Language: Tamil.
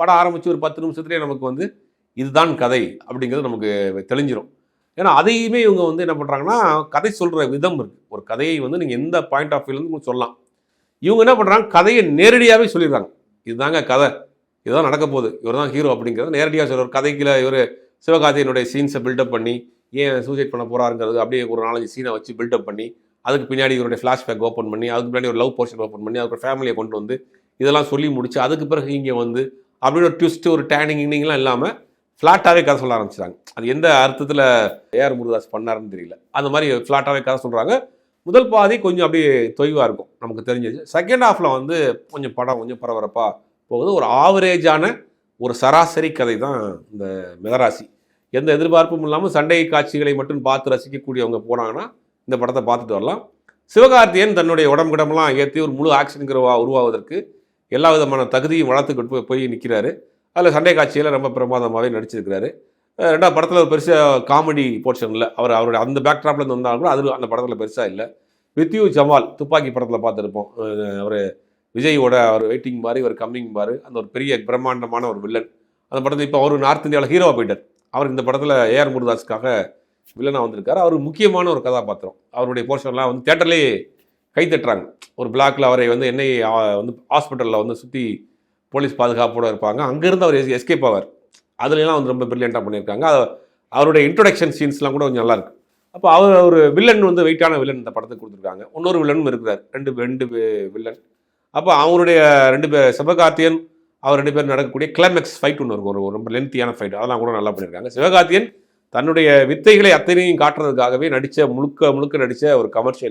படம் ஆரம்பித்து ஒரு பத்து நிமிஷத்துலேயே நமக்கு வந்து இதுதான் கதை அப்படிங்கிறது நமக்கு தெளிஞ்சிடும் ஏன்னா அதையுமே இவங்க வந்து என்ன பண்ணுறாங்கன்னா கதை சொல்கிற விதம் இருக்குது ஒரு கதையை வந்து நீங்கள் எந்த பாயிண்ட் ஆஃப் வியூலேருந்து சொல்லலாம். இவங்க என்ன பண்ணுறாங்க கதையை நேரடியாகவே சொல்லிடுறாங்க. இதுதாங்க கதை. இதுதான் நடக்க போகுது. இவர் தான் ஹீரோ அப்படிங்கிறத நேரடியாக சொல்கிறார் கதைக்குள்ள இவர் சிவகார்த்தியனுடைய சீன்ஸை பில்டப் பண்ணி ஏன் சூசைட் பண்ண போகிறாருங்கிறது அப்படியே ஒரு நாலஞ்சு சீனை வச்சு பில்டப் பண்ணி அதுக்கு பின்னாடி இவருடைய ஃப்ளாஷ்பேக் ஓப்பன் பண்ணி அதுக்கு பின்னாடி ஒரு லவ் போர்ஷன் ஓப்பன் பண்ணி அதுக்கு ஃபேமிலியை கொண்டு வந்து இதெல்லாம் சொல்லி முடிச்சு அதுக்கு பிறகு இங்கே வந்து அப்படின்னு ஒரு ட்விஸ்ட்டு ஒரு டேனிங் இன்னிங்லாம் இல்லாமல் ஃப்ளாட்டாகவே கதை சொல்ல ஆரம்பிச்சிட்டாங்க. அது எந்த அர்த்தத்தில் ஏஆர் முருகதாஸ் பண்ணாருன்னு தெரியல. அந்த மாதிரி ஃப்ளாட்டாகவே கதை சொல்கிறாங்க முதல் பாதி கொஞ்சம் அப்படியே தொய்வாக இருக்கும் நமக்கு தெரிஞ்சது. செகண்ட் ஹாஃபில் வந்து கொஞ்சம் படம் கொஞ்சம் பரபரப்பாக போகுது. ஒரு ஆவரேஜான ஒரு சராசரி கதை தான் இந்த மிதராசி. எந்த எதிர்பார்ப்பும் இல்லாமல் சண்டை காட்சிகளை மட்டும் பார்த்து ரசிக்கக்கூடியவங்க போனாங்கன்னா இந்த படத்தை பார்த்துட்டு வரலாம். சிவகார்த்தியன் தன்னுடைய உடம்பு கிடமெல்லாம் ஏற்றி ஒரு முழு ஆக்ஷனுங்கிற உருவாவதற்கு எல்லா விதமான தகுதியும் வளர்த்துக்கிட்டு போய் போய் நிற்கிறாரு அதில் சண்டை காட்சியில் ரொம்ப பிரமாதமாகவே நடிச்சிருக்கிறாரு. ரெண்டாவது படத்தில் ஒரு பெருசாக காமெடி போர்ஷன் இல்லை. அவர் அவருடைய அந்த பேக்ட்ராப்ல இருந்து வந்தாலும் கூட அது அந்த படத்தில் பெருசாக இல்லை. வித்யூ ஜமால் துப்பாக்கி படத்தில் பார்த்துருப்போம். அவர் விஜயோட அவர் வெயிட்டிங் பாரு இவர் கம்மிங் பாரு அந்த ஒரு பெரிய பிரம்மாண்டமான ஒரு வில்லன் அந்த படத்தில் இப்போ அவர் நார்த் இந்தியாவில் ஹீரோவாக போயிட்டார். அவர் இந்த படத்தில் ஏஆர் முருதாஸுக்காக வில்லனாக வந்திருக்காரு. அவர் முக்கியமான ஒரு கதாபாத்திரம். அவருடைய போர்ஷன்லாம் வந்து தேட்டர்லேயே கை தட்டுறாங்க ஒரு பிளாக்ல அவரை வந்து என்னை வந்து ஹாஸ்பிட்டலில் வந்து சுற்றி போலீஸ் பாதுகாப்போட இருப்பாங்க. அங்கேருந்து அவர் எஸ்கேப் ஆவார். அதுலலாம் வந்து ரொம்ப பிரில்லியண்ட்டாக பண்ணியிருக்காங்க. அவருடைய இன்ட்ரொடக்ஷன் சீன்ஸ்லாம் கூட கொஞ்சம் நல்லாயிருக்கு அப்போ அவர் ஒரு வில்லன் வந்து வெயிட்டான வில்லன் இந்த படத்துக்கு கொடுத்துருக்காங்க. இன்னொரு வில்லனும் இருக்கிறார். ரெண்டு ரெண்டு வில்லன் அப்போ அவருடைய ரெண்டு பேர் சிவகார்த்தியன் அவர் ரெண்டு பேரும் நடக்கக்கூடிய கிளைமேக்ஸ் ஃபைட் ஒன்று இருக்கும். ஒரு ரொம்ப லென்த்தியான ஃபைட் அதெல்லாம் கூட நல்லா பண்ணியிருக்காங்க. சிவகார்த்தியன் தன்னுடைய வித்தைகளை அத்தனையும் காட்டுறதுக்காகவே நடித்த முழுக்க முழுக்க நடித்த ஒரு கமர்ஷியல்